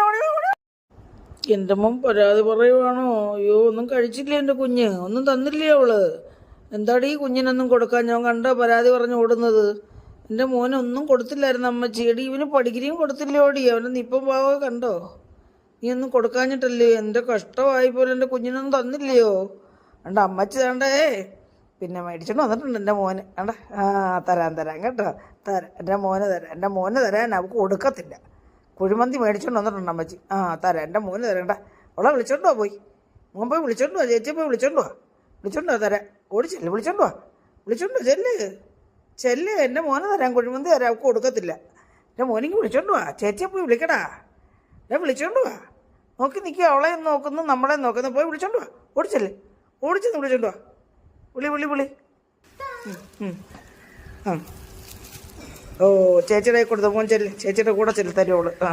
മോൻ ഓടി ഓടി വാ. എന്റെ മോൻ പരാതി പറയുവാണോ? അയ്യോ ഒന്നും കഴിച്ചില്ല എന്റെ കുഞ്ഞ്? ഒന്നും തന്നില്ല അവൾ? എന്താടി ഈ കുഞ്ഞിനൊന്നും കൊടുക്കാൻ? ഞാൻ കണ്ട പരാതി പറഞ്ഞു ഓടുന്നത്. എന്റെ മോനൊന്നും കൊടുത്തില്ലായിരുന്നു അമ്മച്ചി. എടി ഇവന് പഠിക്കുകയും കൊടുത്തില്ല ഓടി? അവനെ നിപ്പം പാവോ കണ്ടോ? നീ ഒന്നും കൊടുക്കാഞ്ഞിട്ടല്ലേ? എന്റെ കഷ്ടമായി പോലെ എന്റെ കുഞ്ഞിനൊന്നും തന്നില്ലയോ? അണ്ട അമ്മച്ചി വേണ്ടേ പിന്നെ മേടിച്ചോണ്ട് വന്നിട്ടുണ്ട് എന്റെ മോന്. കണ്ട? ആ തരാൻ തരാം കേട്ടോ. തരാം. എന്റെ മോന് തരാം. എന്റെ മോന് തരാൻ അവൾക്ക് കൊടുക്കത്തില്ല. കുഴിമന്തി മേടിച്ചോണ്ട് വന്നിട്ടുണ്ട് അമ്മച്ചി. ആ തരാം. എന്റെ മോന് തരണ്ട. അവളെ വിളിച്ചോണ്ട് പോയി. മോൻ പോയി വിളിച്ചോണ്ട് വാ ചേച്ചി പോയി വിളിച്ചോണ്ട് വാ. വിളിച്ചോണ്ട് വാ തരാം. ഓടി ചെല്ല് വിളിച്ചോണ്ട് വാ. വിളിച്ചോണ്ട് ചെല്ല്. ചെല്ല് എന്റെ മോനെ തരാം. കുഴിമന്തി തരാം. അവൾക്ക് കൊടുക്കത്തില്ല. എന്റെ മോനിക്ക് വിളിച്ചോണ്ട് വാ. ചേച്ചിയെ പോയി വിളിക്കടാ. ഞാൻ വിളിച്ചോണ്ട് വാ. നോക്കി നിൽക്കുക അവളെ നോക്കുന്നു നമ്മളെ നോക്കുന്നു. പോയി വിളിച്ചോണ്ട് വാ. ഓടിച്ചല്ലേ ഓടിച്ചെന്ന് വിളിച്ചോണ്ട് വാ. വിളി വിളി വിളി. ആ. ഓ ചേച്ചിയുടെ കൊടുത്തു മോൻ ചേച്ചിയുടെ കൂടെ ചെല്ലു തരുവോൾ. ആ.